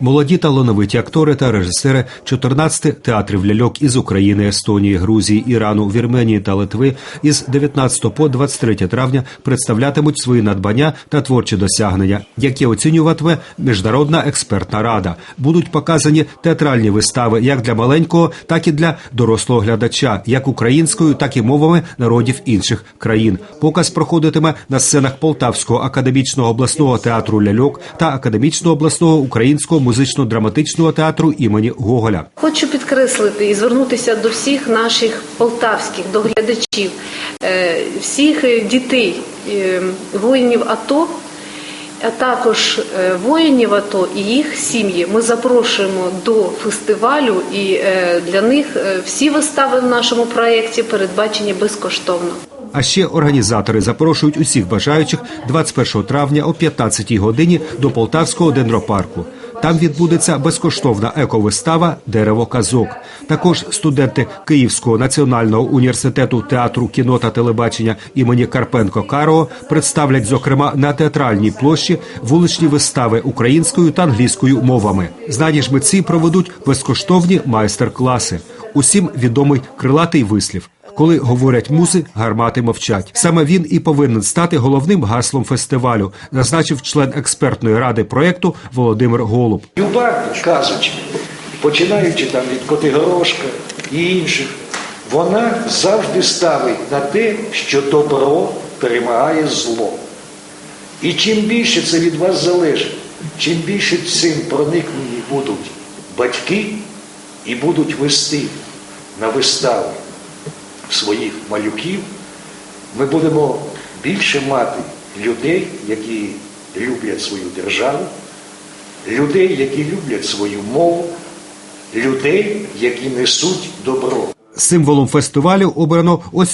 Молоді талановиті актори та режисери 14 театрів ляльок із України, Естонії, Грузії, Ірану, Вірменії та Литви із 19 по 23 травня представлятимуть свої надбання та творчі досягнення, які оцінюватиме міжнародна експертна рада. Будуть показані театральні вистави як для маленького, так і для дорослого глядача, як українською, так і мовами народів інших країн. Показ проходитиме на сценах Полтавського академічного обласного театру ляльок та академічного обласного українського музично-драматичного театру імені Гоголя. Хочу підкреслити і звернутися до всіх наших полтавських доглядачів, е, всіх дітей е, воїнів АТО, а також е, воїнів АТО і їх сім'ї. Ми запрошуємо до фестивалю, і для них всі вистави в нашому проєкті передбачені безкоштовно. А ще організатори запрошують усіх бажаючих 21 травня о 15 годині до Полтавського дендропарку. Там відбудеться безкоштовна ековистава Дерево казок. Також студенти Київського національного університету театру кіно та телебачення імені Карпенко Карого представлять, зокрема, на театральній площі вуличні вистави українською та англійською мовами. Знані ж митці проведуть безкоштовні майстер-класи. Усім відомий крилатий вислів. Коли говорять музи, гармати мовчать. Саме він і повинен стати головним гаслом фестивалю, зазначив член експертної ради проєкту Володимир Голуб. Люба казочка, починаючи там від Котигорошка і інших, вона завжди ставить на те, що добро перемагає зло. І чим більше це від вас залежить, чим більше цим проникнені будуть батьки і будуть вести на вистави своїх малюків, ми будемо більше мати людей, які люблять свою державу, людей, які люблять свою мову, людей, які несуть добро. Символом фестивалю обрано ось